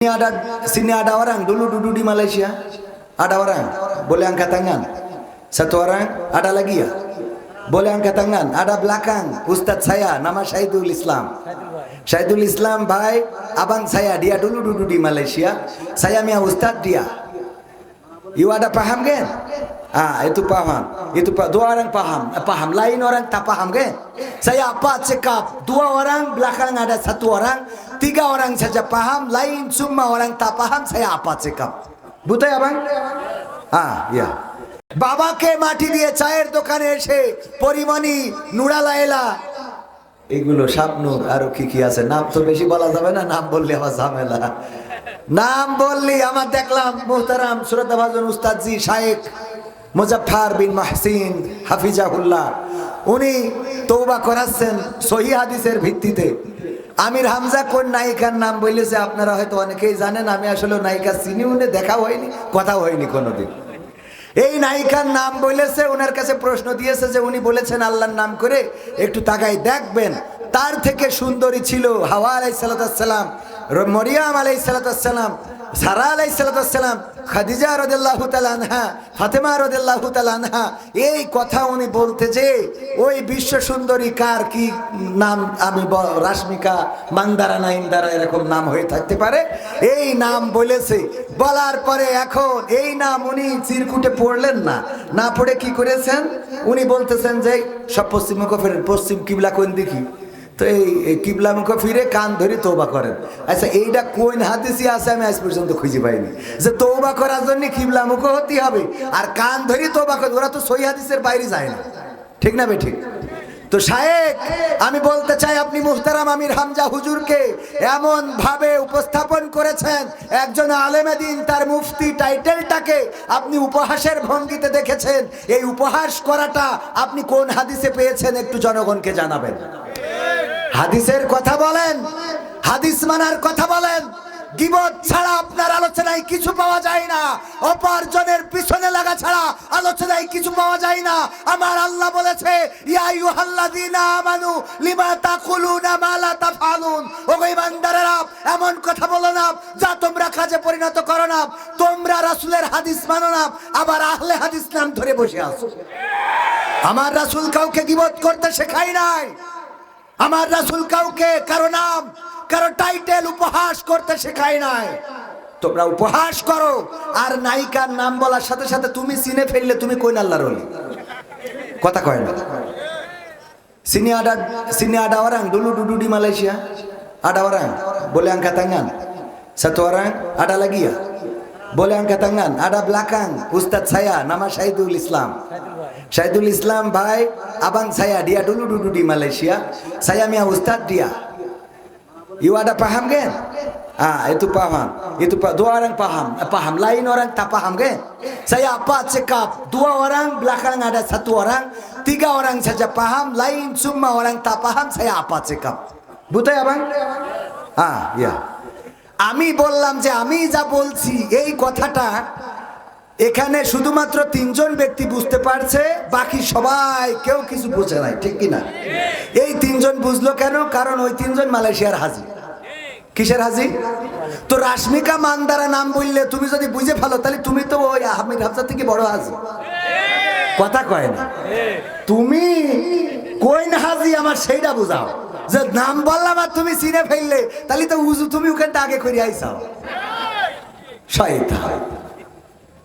Sini ada sini ada orang dulu duduk di Malaysia. Ada orang boleh angkat tangan. Satu orang ada lagi ya. Boleh angkat tangan. Ada belakang Ustadz saya nama Syahidul Islam. Syahidul Islam bhai abang saya dia dulu duduk di Malaysia. Saya punya Ustadz dia. You ada paham kan? Ah itu paham. Itu pak dua orang paham. Eh, paham. Lain orang tak paham kan? Saya apa cakap? Dua orang belakang ada satu orang, tiga orang saja paham. Lain semua orang tak paham. Saya apa cakap? Buta ya bang? Ah ya. বাবাকে মাটি দিয়ে চায়ের দোকানে এসে পরিমণি নুরা লাইলা এগুলো স্বপ্নুর আরও কি কি আছে নাম তো বেশি বলা যাবে না, নাম বললে আমার ঝামেলা নাম বললি আমার দেখলাম মোহতারাম সুরতাভাজন উস্তাদজি শায়েক মুজাফফার বিন মাহসিন হাফিজাহুল্লাহ উনি তৌবা করাচ্ছেন সহি হাদিসের ভিত্তিতে আমির হামজা কোন নায়িকার নাম বলেছে আপনারা হয়তো অনেকেই জানেন, আমি আসলে নায়িকা চিনি, উনি দেখাও হয়নি কথা হয়নি কোনোদিন। এই নায়িকার নাম বলেছে ওনার কাছে প্রশ্ন দিয়েছে যে উনি বলেছেন আল্লাহর নাম করে একটু তাকাই দেখবেন। তার থেকে সুন্দরী ছিল হাওয়া আলাই সালাতাম মরিয়াম আলাই সালাতাম সারা আলাই সালাতাম খাদিজা রদুল্লাহ তালানহা ফাতেমা রদুল্লাহ তালানহা এই কথা উনি বলতে যে, ওই বিশ্ব সুন্দরী কার কি নাম আমি রাশ্মিকা, মান্দারা না ইন্দারা এরকম নাম হয়ে থাকতে পারে? এই নাম বলেছে। বলার পরে এখন এই নাম উনি চিরকুটে পড়লেন না। না পড়ে কি করেছেন? উনি বলতেছেন যে, সব পশ্চিম ফেরেন পশ্চিম কিবলা কোন দেখি তো এই এই কিবলা মুখ ফিরে কান ধরে তৌবা করেন। আচ্ছা এইটা কোন হাদিসি আছে আমি আজ পর্যন্ত খুঁজে পাইনি। যে তৌবা করার জন্য কিবলা মুখ হতে হবে আর কান ধরে তৌবা করে ওরা তো সই হাদিসের বাইরে যায় না। ঠিক না ঠিক? তো শায়েক, আমি বলতে চাই আপনি মুহতারাম আমির হামজা হুজুরকে এমন ভাবে উপস্থাপন করেছেন, একজন আলেমে দিন তার মুফতি টাইটেলটাকে আপনি উপহাসের ভঙ্গিতে দেখেছেন। এই উপহাস করাটা আপনি কোন হাদিসে পেয়েছেন একটু জনগণকে জানাবেন। হাদিসের কথা বলেন। হাদিস মানার কথা বলেন। গিবত ছাড়া আপনার আলোচনায় কিছু পাওয়া যায় না। অপার্জনের পিছনে লাগা ছাড়া আলোচনায় কিছু পাওয়া যায় না। আমার আল্লাহ বলেছে আমানু, লিমা তাকুলুনা মা লা তাফআলুন? ও ইমানদারেরা, এমন কথা বলো না, যা তোমরা কাজে পরিণত করো না। তোমরা রাসূলের হাদিস মানো না, আবার আহলে হাদিস নাম ধরে বসে আছো। আমার রাসূল কাউকে গিবত করতে শেখাই নাই। আমার রাসুল কাউকে, কারও নাম, কারও টাইটেল উপহাস করতে শেখায় নাই। তোমরা উপহাস করো, আর নায়িকার নাম বলার সাথে সাথে তুমি চিনে ফেললে তুমি কোন আল্লাহ রলি কথা কয় না। সিনে আডা সিনে আডা ওরাং, ডুলু ডুডুডি মালয়েশিয়া? আডা ওরাং, বলে আঙ্কা তাঙ্গান। সাথে আডা লাগিয়া। বলে আঙ্কা আডা ব্লাকাং, উস্তাদ সায়া নামা শাহিদুল ইসলাম। Islam bhai abang saya dia dulu duduk di Malaysia saya punya Ustadz dia You ada paham kan? Ah, itu paham. Itu pak dua orang paham. Eh, paham. Lain orang tak paham kan? Saya apa cakap? Dua orang belakang ada satu orang, tiga orang saja paham. Lain semua orang tak paham. Saya apa cakap? Buta ya bang? Ah, ya. আমি বললাম যে আমি যা বলছি এই কথাটা এখানে শুধুমাত্র তিনজন ব্যক্তি বুঝতে পারছে, বাকি সবাই কেউ কিছু বুঝে নাই, ঠিক কিনা? এই তিনজন বুঝলো কেন? কারণ ওই তিনজন মালয়েশিয়ার হাজি। কিসের হাজি? তো রাশ্মিকা মান্দারা নাম বললে তুমি যদি বুঝে ফেলো, তাহলে তুমি তো ওই আহমেদ হাফসা থেকে বড় হাজি। কথা কয় না। তুমি কোন হাজি আমার সেইটা বুঝাও। যে নাম বললাম আর তুমি চিনে ফেললে, তাহলে তো উজু তুমি ওখানটা আগে করে আইসাও। শয়তান।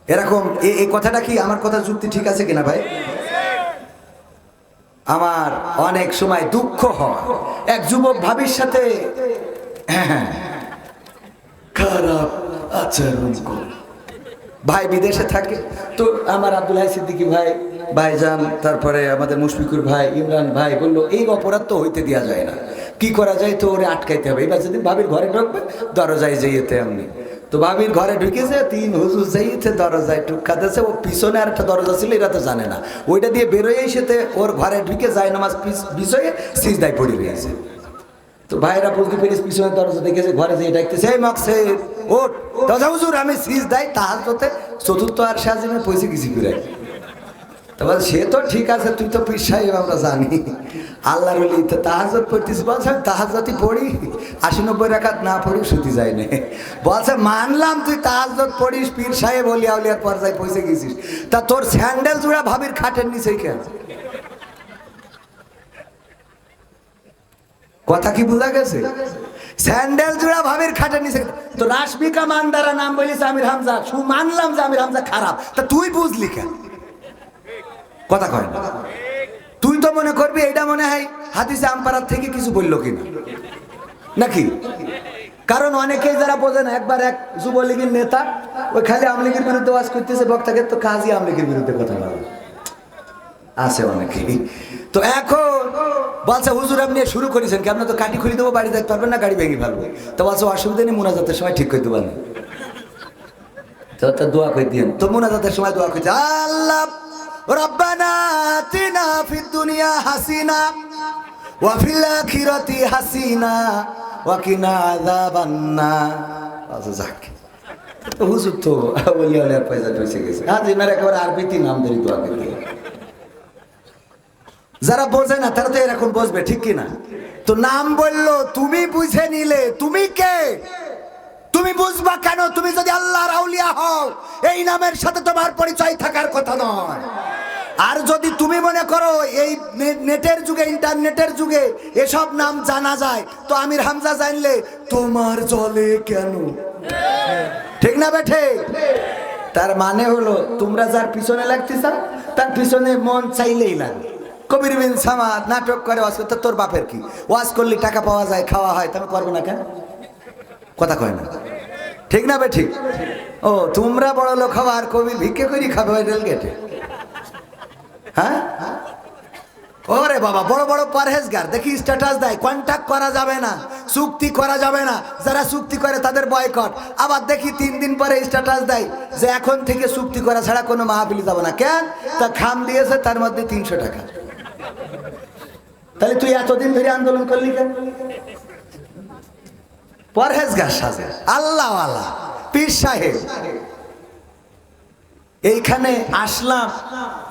এরকম এই কথাটা কি আমার কথা যুক্তি ঠিক আছে কিনা ভাই? আমার অনেক সময় দুঃখ হয় এক যুবক ভাবির সাথে হ্যাঁ, খারাপ আচরণ ভাই বিদেশে থাকে। তো আমার আব্দুল হাই সিদ্দিকি ভাই ভাইজান তারপরে আমাদের মুশফিকুর ভাই ইমরান ভাই বলল এই অপরাধ তো হইতে দেওয়া যায় না। কি করা যায় তো ওরে আটকাইতে হবে। এবার যেদিন ভাবির ঘরে ঢুকবে দরজায় যাইতে এমনি তো ভাবির ঘরে ঢুকেছে, তিন হুজুর যাইতে দরজায় টুকাতেছে ও পিছনে আর একটা দরজা ছিল, এরা তো জানে না। ওইটা দিয়ে বেরোয় সেতে ওর ঘরে ঢুকে যায় নামাজ বিষয়ে সিজদায় পড়ে রয়েছে। তো ভাইরা বুঝতে পেরেছি পিছনে দরজা দেখেছে, ঘরে যেয়ে ডাকতেছে, এই মাকসে ওট দাদা হুজুর, আমি সিজ দেয় তাহার তোতে চতুর্থ আর সাজিমে পয়সা কিছু করে তারপর সে তো ঠিক আছে, তুই তো পীর সাহেব, আমরা জানি। আল্লাহর বলি তো তাহাজত পড়তেছি। বলছে পড়ি। আশি নব্বই রাখাত না পড়ি শুতে যায় না। বলছে, মানলাম তুই তাহাজত পড়িস, পীর সাহেব বলি আউলিয়ার পর্যায়ে পৌঁছে গেছিস। তা তোর স্যান্ডেল জুড়া ভাবির খাটের নিচে কেন কথা কি বোঝা গেছে? স্যান্ডেল জোড়া ভাবির খাটের নিচে তো রাশমিকা মানদারা নাম বলিস আমির হামজা। শু মানলাম যে আমির হামজা খারাপ। তা তুই বুঝলি কেন? কথা কয় না। মনে করবি এটা মনে হয় হাদিসে আমপাড়ার থেকে কিছু বলল কিনা? নাকি? কারণ অনেকেই যারা বোঝে না, একবার এক যুবলীগের নেতা, ওই খালি আমলিগের বিরুদ্ধে ওয়াজ করতেছে, বক্তাকে তো কাজই আমলিগের বিরুদ্ধে কথা বলে। আছে অনেকেই তো এখন বলছে, হুজুর, আপনি শুরু করেছেন কি? আপনার তো কাটি খুলে দেবো, বাড়ি দেখতে পারবেন না, গাড়ি ভেঙে ফেলব। তো বলছে, অসুবিধা নেই, মোনাজাতের সময় ঠিক করে দেবেন তো দোয়া করে দিন তো মোনাজাতের সময় দোয়া করছে আল্লাহ! কিনা যারা বোঝে না, তারা তো এরকম বসবে ঠিক কি না তো নাম বলল, তুমি বুঝে নিলে, তুমি কে? তুমি বুঝবা কেন? তুমি যদি আল্লাহর আউলিয়া হও, এই নামের সাথে তোমার পরিচয় থাকার কথা নয়। আর যদি তুমি মনে করো এই নেটের যুগে, ইন্টারনেটের যুগে এসব নাম জানা যায়, তো আমির হামজা জানলে, তোমার জলে কেন? ঠিক না বেঠে? তার মানে হলো, তোমরা যার পিছনে লাগতে চাও তার পিছনে মন চাইলেই লাগে। কবির বিন সামাদ নাটক করে, ওয়াজ করতে তোর বাপের কি? ওয়াজ করলে টাকা পাওয়া যায়, খাওয়া হয় তুমি করব না কেন? কথা কয় না। ঠিক না বে ঠিক ও, তোমরা বড় লোক হওয়া আর কবি ভিক্ষে করি খাবে রেল গেটে হ্যাঁ? ওরে বাবা, বড় বড় পারহেজগার। দেখি স্ট্যাটাস দেয়। কন্ট্যাক্ট করা যাবে না, চুক্তি করা যাবে না। যারা চুক্তি করে তাদের বয়কট আবার দেখি তিন দিন পরে স্ট্যাটাস দেয় যে এখন থেকে চুক্তি করা ছাড়া কোনো মাহফিলি যাবে না। কেন? তা খাম দিয়েছে, তার মধ্যে তিনশো টাকা। তাহলে তুই এতদিন ধরে আন্দোলন করলি কেন? পরহেজগার সাজে। আল্লাহ আল্লাহ পীর সাহেব। এইখানে আসলাম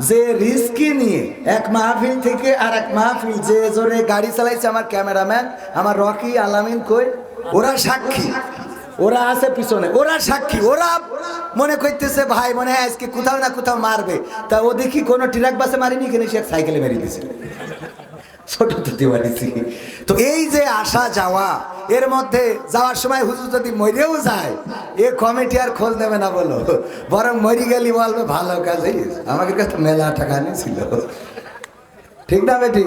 যে রিস্কি নিয়ে, এক মাহফিল থেকে আর এক মাহফিল, যে জোরে গাড়ি চালাইছে আমার ক্যামেরাম্যান, আমার রকি আলামিন কই? ওরা সাক্ষী, ওরা আছে পিছনে, ওরা সাক্ষী, ওরা মনে করতেছে, ভাই, মনে হয় আজকে কোথাও না কোথাও মারবে। তা ও দেখি কোনো ট্রাক বাসে মারিনি কিনে সে সাইকেলে মেরিয়ে দিয়েছে তো এই যে আসা যাওয়া এর মধ্যে যাওয়ার সময় হুজুর যদি মরেও যায় এ কমিটি আর খোঁজ নেবে না বলো বরং মরি গেলি বলবে ভালো কাজ আমাকে কাছে মেলা টাকা ঠিক না বেটি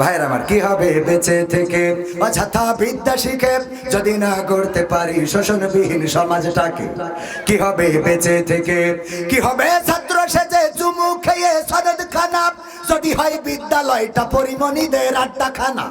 ভাইয়ের আমার কি হবে বেঁচে থেকে অযথা বিদ্যা শিখে যদি না করতে পারি শোষণবিহীন সমাজটাকে কি হবে বেঁচে থেকে কি হবে ছাত্র সেজে চুমু খেয়ে সনদ খানা যদি হয় বিদ্যালয়টা পরিমণিদের আড্ডা খানা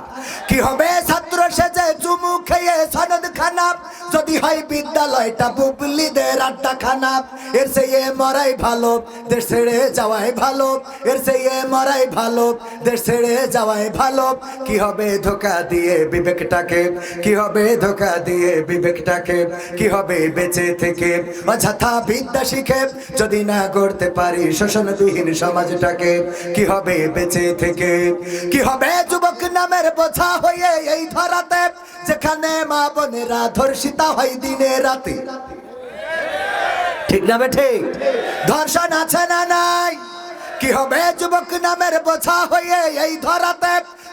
কি হবে ছাত্র সেজে চুমু খেয়ে সনদ খানা যদি হয় বিদ্যালয়টা বুবলিদের আড্ডা খানা এর সেই এ মরাই ভালো, দেশ ছেড়ে যাওয়াই ভালো। এর সেই এ মরাই ভালো, দেশ ছেড়ে যাওয়াই ভালো। কি হবে ধোকা দিয়ে বিবেকটাকে? কি হবে ধোকা দিয়ে বিবেকটাকে? কি হবে বেঁচে থেকে? অযথা বিদ্যা শিখে যদি না করতে পারি শোষণবিহীন সমাজটাকে, কি হবে বেঁচে থেকে। কি হবে যুবক নামের বোঝা হয়ে এই ধরাতে? যেখানে মা বোনেরা ধর্ষিতা হয় দিনে রাতে। ঠিক না ঠিক? ধর্ষণ আছে না নাই? কি হবে যুবক নামের বোঝা হয়ে এই ধরাতে?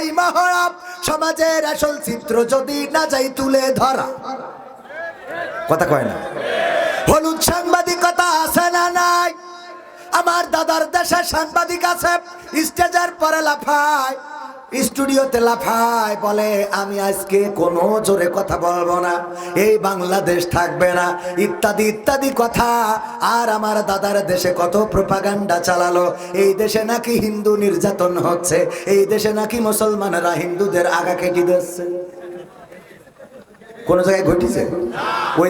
ওই মহড়া সমাজের আসল চিত্র যদি না যাই তুলে ধরা। কথা কয় না? হলুদ সাংবাদিকতা আছে না নাই? আমার দাদার দেশে সাংবাদিক আছে, স্টেজের পরে লাফায়। স্টুডিওতে লাফায় বলে, আমি আজকে কোনো জোরে কথা বলব না। এই বাংলাদেশ থাকবে না। ইত্যাদি ইত্যাদি কথা। আর আমার দাদার দেশে কত প্রপাগান্ডা চালালো। এই দেশে নাকি হিন্দু নির্যাতন হচ্ছে। এই দেশে নাকি মুসলমানরা হিন্দুদের আগা কেটে দিচ্ছে। কোন জায়গায় ঘটিছে? ওই